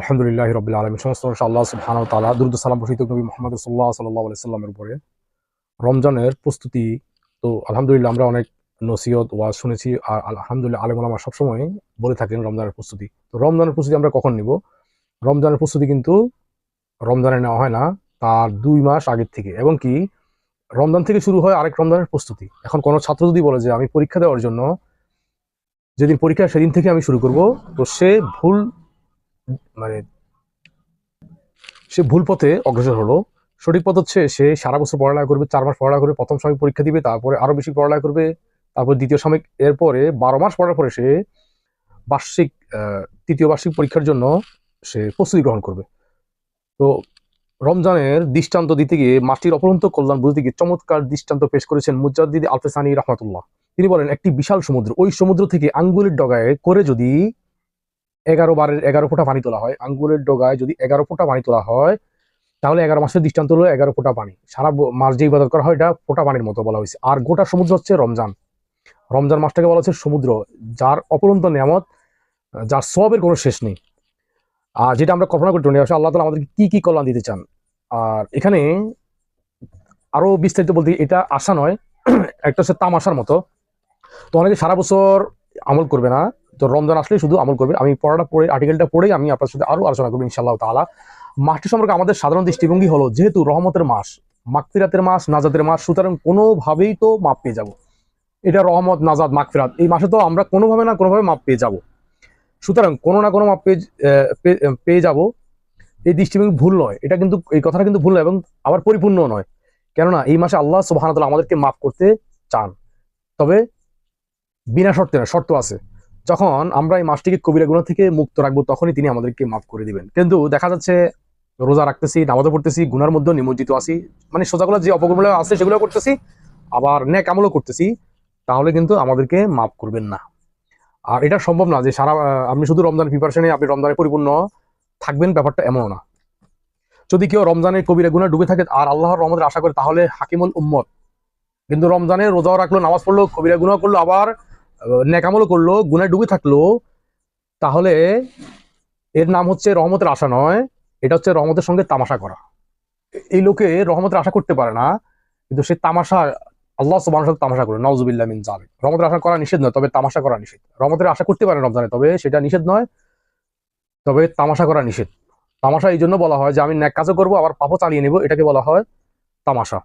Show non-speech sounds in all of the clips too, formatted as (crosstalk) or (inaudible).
আলহামদুলিল্লাহ রবিল আলমী সমস্ত আল্লাহ সুবহান তালা দুরুদ সালাম প্রসিত নবী মোহাম্মদ সাল্লাহ সাল্লাহ আলি সাল্লামের উপরে। রমজানের প্রস্তুতি, তো আলহামদুলিল্লাহ আমরা অনেক নসিহত ওয়াজ শুনেছি। আর আলহামদুলিল্লাহ আলম আলমা সবসময় বলে থাকেন রমজানের প্রস্তুতি। তো রমজানের প্রস্তুতি আমরা কখন নিব? রমজানের প্রস্তুতি কিন্তু রমজানে নেওয়া হয় না, তার দুই মাস আগের থেকে। এবং কি, রমজান থেকে শুরু হয় আরেক রমজানের প্রস্তুতি। এখন কোনো ছাত্র যদি বলে যে আমি পরীক্ষা দেওয়ার জন্য, যেদিন পরীক্ষা সেদিন থেকে আমি শুরু করব, তো সে ভুল মানে সে ভুল পথে অগ্রসর হলো। সঠিক পথ হচ্ছে সে সারা বছর পড়ালেখা করবে, চার মাস পড়ালেখা করবে, প্রথম সাময়িক পরীক্ষা দিবে, তারপরে আরও বেশি পড়ালেখা করবে, তারপর দ্বিতীয় সাময়িক, এরপরে বারো মাস পড়ার পরে সে বার্ষিক তৃতীয় বার্ষিক পরীক্ষার জন্য সে প্রস্তুতি গ্রহণ করবে। তো রমজানের দৃষ্টান্ত দিতে গিয়ে মাটির অপরন্ত কল্যাণ বুঝতে গিয়ে চমৎকার দৃষ্টান্ত পেশ করেছেন মুজাদ্দিদ আলফেসানি রহমতুল্লাহ। তিনি বলেন, একটি বিশাল সমুদ্র, ওই সমুদ্র থেকে আঙ্গুলের ডগায় করে যদি এগারো বারের এগারো ফোঁটা পানি তোলা হয়। আঙ্গুলের ডোগায় যদি এগারো ফোঁটা পানি তোলা হয়, তাহলে এগারো মাসের দৃষ্টান্ত হলো এগারো ফোঁটা পানি। সারা মাস যে ইবাদত করা হয়, এটা ফোঁটা পানির মতো বলা হয়েছে। আর গোটা সমুদ্র হচ্ছে রমজান। রমজান মাসটাকে বলা হচ্ছে সমুদ্র। যার অপরন্ত নিয়ামত, যার সবের কোনো শেষ নেই। আর যেটা আমরা কল্পনা করি আসলে আল্লাহ তালা আমাদেরকে কী কী কল্যাণ দিতে চান? আর এখানে আরও বিস্তারিত বলতে এটা আশা নয়, (clears throat) একটা হচ্ছে তামাশার মতো। তো অনেকে সারা বছর আমল করবে না। তো রমজান আসলে শুধু আমল করবেন। আমি পড়াটা পড়ে আর্টিকেলটা পড়েই আমি আপনার সাথে আরও আলোচনা করব ইনশাআল্লাহ তাআলা। মাসটি সম্পর্কে আমাদের সাধারণ দৃষ্টিভঙ্গি হলো, যেহেতু রহমতের মাস, মাগফিরাতের মাস নাজাদের মাস, সুতরাং কোনোভাবেই তো মাপ পেয়ে যাব। এটা রহমত নাজাদ মাগফিরাত, এই মাসে তো আমরা কোনোভাবে না কোনোভাবে মাপ পেয়ে যাব। সুতরাং কোনো না কোনো মাপ পেয়ে পেয়ে যাব। এই দৃষ্টিভঙ্গি ভুল নয়। এটা কিন্তু, এই কথাটা কিন্তু ভুল নয় এবং আবার পরিপূর্ণ নয়। কেননা এই মাসে আল্লাহ সুবহানাহু আমাদেরকে মাফ করতে চান। তবে বিনা শর্তে না শর্ত আছে। যখন আমরা এই মাসটিকে কবিরা গুণা থেকে মুক্ত রাখব, তখনই তিনি আমাদেরকে মাফ করে দিবেন। কিন্তু দেখা যাচ্ছে রোজা রাখতেছি, নামাজও পড়তেছি, গুনার মধ্যে নিমজ্জিত আছি। মানে সোজাগুলো যে অপকর্মগুলো আছে সেগুলো করতেছি, আবার ন্যাক আমলও করতেছি, তাহলে কিন্তু আমাদেরকে মাফ করবেন না। আর এটা সম্ভব না যে সারা আপনি শুধু রমজান প্রিপারেশনে আপনি রমজানে পরিপূর্ণ থাকবেন, ব্যাপারটা এমনও না। যদি কেউ রমজানের কবিরা গুণা ডুবে থাকে, আর আল্লাহর রহমতের আশা করে, তাহলে হাকিমুল উম্মত। কিন্তু রমজানে রোজাও রাখল, নামাজ পড়ল কবিরা গুণা করল, আবার নেকামলও করল, গুনায় ডুবে থাকল, তাহলে এর নাম হচ্ছে রহমতের আশা নয়, এটা হচ্ছে রহমতের সঙ্গে তামাশা করা। এই লোকে রহমতের আশা করতে পারে না, কিন্তু সে তামাশা, আল্লাহ তাআলা তামাশা করে নওজুবিল্লাহ মিন জালিক রহমতের আশা করা নিষেধ নয়, তবে তামাশা করা নিষেধ। রহমতের আশা করতে পারে রমজানে, তবে সেটা নিষেধ নয়, তবে তামাশা করা নিষেধ। তামাশা এই জন্য বলা হয় যে, আমি ন্যাক কাজও করব, আবার পাপও চালিয়ে নেব, এটাকে বলা হয় তামাশা।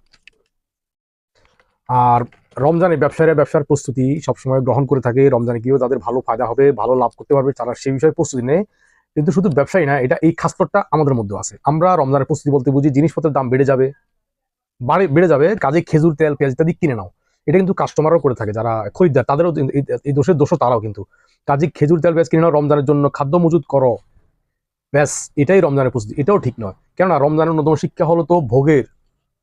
আর রমজানে ব্যবসায়ীরা ব্যবসার প্রস্তুতি সবসময় গ্রহণ করে থাকে। রমজানে গিয়েও তাদের ভালো ফায়দা হবে, ভালো লাভ করতে পারবে তারা সেই বিষয়ে প্রস্তুতি নেয়। কিন্তু শুধু ব্যবসায়ী না, এটা এই খাস্তরটা আমাদের মধ্যে আছে। আমরা রমজানের প্রস্তুতি বলতে বুঝি, জিনিসপত্রের দাম বেড়ে যাবে, বাড়ে, বেড়ে যাবে, কাজে খেজুর, তেল, পেঁয়াজ ইত্যাদি কিনে নাও। এটা কিন্তু কাস্টমারও করে থাকে, যারা খরিদ্দার, তাদেরও এই- দোষের দোষও তারাও কিন্তু। কাজে খেজুর, তেল, পেঁয়াজ কিনে নাও, রমজানের জন্য খাদ্য মজুত করো। ব্যাস, এটাই রমজানের প্রস্তুতি। এটাও ঠিক নয়। কেননা রমজানের অন্যতম শিক্ষা হলো তো ভোগের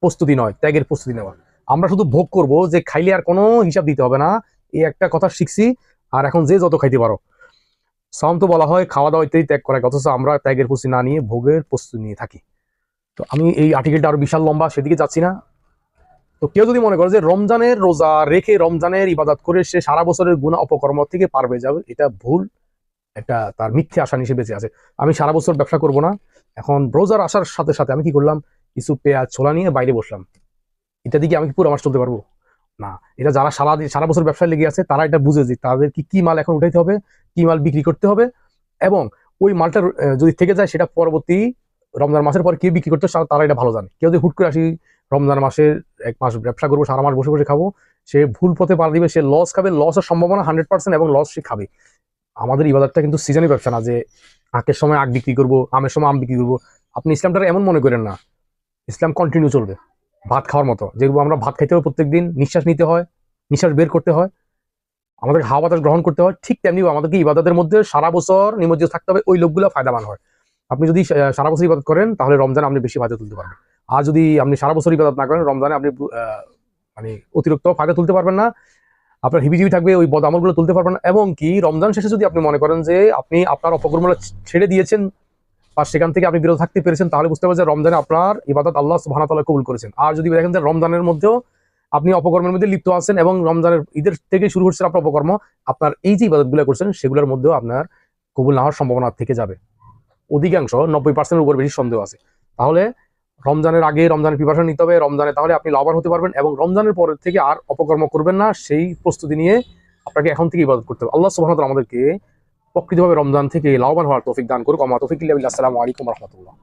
প্রস্তুতি নয়, ত্যাগের প্রস্তুতি নেওয়া। আমরা শুধু ভোগ করব যে খাইলে আর কোনো হিসাব দিতে হবে না। এই একটা কথা শিখছি, আর এখন যে যত খাইতে পারো। সাম তো বলা হয়, খাওয়া দাওয়া ইত্যাদি ত্যাগ করা অথচ আমরা ত্যাগের প্রস্তুতি না নিয়ে ভোগের প্রস্তুতি নিয়ে থাকি। তো আমি এই আর্টিকেলটা আরও বিশাল লম্বা, সেদিকে যাচ্ছি না। তো কেউ যদি মনে করে যে রমজানের রোজা রেখে রমজানের ইবাদত করে সে সারা বছরের গুণা অপকর্ম থেকে পার পেয়ে যাবে, এটা ভুল। একটা তার মিথ্যে আশা নিষে বেঁচে আছে। আমি সারা বছর ব্যবসা করব না। এখন রোজার আসার সাথে সাথে আমি কি করলাম? কিছু পেঁয়াজ ছোলা নিয়ে বাইরে বসলাম। এটা দিকে আমি পুরো মাস চলতে পারব? না, এটা যারা সারা দিন- সারা বছর ব্যবসায় লেগে আছে, তারা এটা বুঝে যে তাদের কি কি মাল এখন উঠাইতে হবে, কি মাল বিক্রি করতে হবে এবং ওই মালটা যদি থেকে যায়, সেটা পরবর্তী রমজান মাসের পর কে বিক্রি করতে তারা এটা ভালো জানে। কেউ যদি হুট করে আসি, রমজান মাসের এক মাস ব্যবসা করব, সারা মাস বসে বসে খাব, সে ভুল পথে পাড়া দিবে, সে লস খাবে লসের সম্ভাবনা হান্ড্রেড পার্সেন্ট এবং লস সে খাবে। আমাদের ইবাদতটা কিন্তু সিজনের ব্যবসা না যে আখের সময় আখ বিক্রি করব, আমের সময় আম বিক্রি করব। আপনি ইসলামটা এমন মনে করেন না, ইসলাম কন্টিনিউ চলবে। ভাত খাওয়ার মতো। যেগুলো আমরা ভাত খাইতে হবে প্রত্যেকদিন, নিঃশ্বাস নিতে হয়, নিঃশ্বাস বের করতে হয়। আমাদের হাওয়া বাতাস গ্রহণ করতে হয়। ঠিক তেমনি আমাদেরকে ইবাদতের মধ্যে সারা বছর নিমজ্জিত থাকতে হবে, ওই লোকগুলো ফায়দাবান হয়। আপনি যদি সারা বছর ইবাদত করেন, তাহলে রমজানে আপনি বেশি ফায়দা তুলতে পারবেন। আর যদি আপনি সারা বছর ইবাদত না করেন, রমজানে আপনি মানে অতিরিক্ত ফায়দা তুলতে পারবেন না। আপনার হিবিজিবি থাকবে, ওই বদ আমলগুলো তুলতে পারবেন না। এবং কি, রমজান শেষে যদি আপনি মনে করেন যে আপনি আপনার অপকর্মগুলো ছেড়ে দিয়েছেন আর সেখান থেকে আপনি বিরত থাকতে পেরেছেন, তাহলে বুঝতে পারবেন যে রমজানে আপনার ইবাদত আল্লাহ সুহানতাল্লাহ কবুল করেছেন। আর যদি দেখেন যে রমজানের মধ্যেও আপনি অপকর্মের মধ্যে লিপ্ত আছেন এবং রমজানের ঈদের থেকে শুরু হচ্ছে আপনার অপকর্ম, আপনার এই যে ইবাদতগুলো করছেন, সেগুলোর মধ্যেও আপনার কবুল না হওয়ার সম্ভাবনা থেকে যাবে। অধিকাংশ নব্বই পার্সেন্টের উপর বেশি সন্দেহ আছে। তাহলে রমজানের আগে রমজানের প্রিপারেশন নিতে হবে, রমজানে তাহলে আপনি লাভবান হতে পারবেন এবং রমজানের পরের থেকে আর অপকর্ম করবেন না, সেই প্রস্তুতি নিয়ে আপনাকে এখন থেকে ইবাদত করতে হবে। আল্লাহ সুবাহ আমাদেরকে প্রকৃতভাবে রমজান থেকে লাভবান হওয়ার তৌফিক দান করুক। আমার তৌফিক আসসালামু আলাইকুম রহমতুল্লাহ।